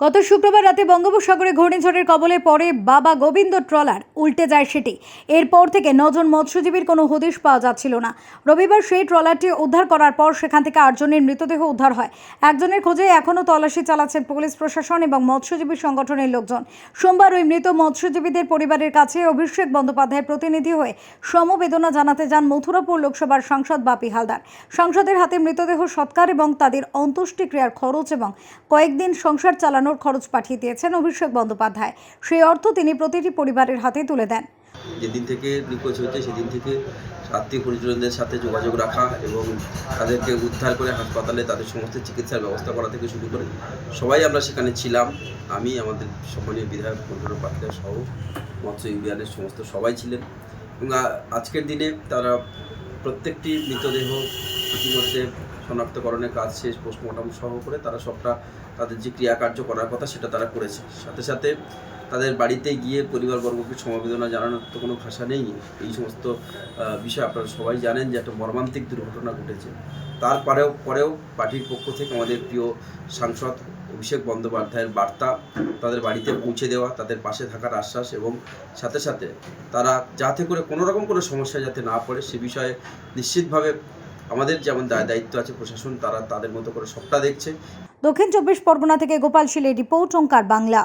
গত শুক্রবার রাতে বঙ্গোপসাগরে ঘূর্ণিঝড়ের কবলে পড়ে বাবা গোবিন্দ ট্রলার, উল্টে যায় সেটি। এরপর থেকে নজন মৎস্যজীবীর কোনো হদিশ পাওয়া যাচ্ছিল না। রবিবার সেই ট্রলারটি উদ্ধার করার পর সেখান থেকে আটজনের মৃতদেহ উদ্ধার হয়। একজনের খোঁজে এখনও তল্লাশি চালাচ্ছেন পুলিশ প্রশাসন এবং মৎস্যজীবী সংগঠনের লোকজন। সোমবার ওই মৃত মৎস্যজীবীদের পরিবারের কাছে অভিষেক বন্দ্যোপাধ্যায়ের প্রতিনিধি হয়ে সমবেদনা জানাতে যান মথুরাপুর লোকসভার সাংসদ বাপি হালদার। সংসদের হাতে মৃতদেহ সৎকার এবং তাদের অন্ত্যেষ্টিক্রিয়ার খরচ এবং কয়েকদিন সংসার চালানোর খরচ পাঠিয়ে দিয়েছেন অভিষেক বন্দ্যোপাধ্যায়। সেই অর্থ তিনি প্রতিটি পরিবারের হাতে তুলে দেন। যেদিন থেকে নিখোঁজ হয়েছে, সেদিন থেকে আত্মীয় পরিজনদের সাথে যোগাযোগ রাখা এবং তাদেরকে উদ্ধার করে হাসপাতালে তাদের সমস্ত চিকিৎসার ব্যবস্থা করা থেকে শুরু করে সবাই আমরা সেখানে ছিলাম। আমি, আমাদের সম্মানীয় বিধায়ক মন্টুর পাত্রা সহ মৎস্য ইউনিয়নের সমস্ত সবাই ছিলেন। এবং আজকের দিনে তারা প্রত্যেকটি মৃতদেহ ইতিমধ্যে শনাক্তকরণের কাজ শেষ পোস্টমর্টম সহ করে তারা সবটা তাদের যে ক্রিয়াকার্য করার কথা সেটা তারা করেছে। সাথে সাথে তাদের বাড়িতে গিয়ে পরিবারবর্গকে সমবেদনা জানানোর তো কোনো ভাষা নেই। এই সমস্ত বিষয় আপনারা সবাই জানেন যে একটা মর্মান্তিক দুর্ঘটনা ঘটেছে। তারপরেও, পরেও পার্টির পক্ষ থেকে আমাদের প্রিয় সাংসদ অভিষেক বন্দ্যোপাধ্যায়ের বার্তা তাদের বাড়িতে পৌঁছে দেওয়া, তাদের পাশে থাকার আশ্বাস এবং সাথে সাথে তারা যাতে করে কোনো রকম কোনো সমস্যা যাতে না পড়ে সে বিষয়ে নিশ্চিতভাবে আমাদের যেমন দায় দায়িত্ব আছে প্রশাসন, তারা তাদের মতো করে সবটা দেখছে। দক্ষিণ চব্বিশ পরগনা থেকে গোপাল শিলের রিপোর্ট, ওঙ্কার বাংলা।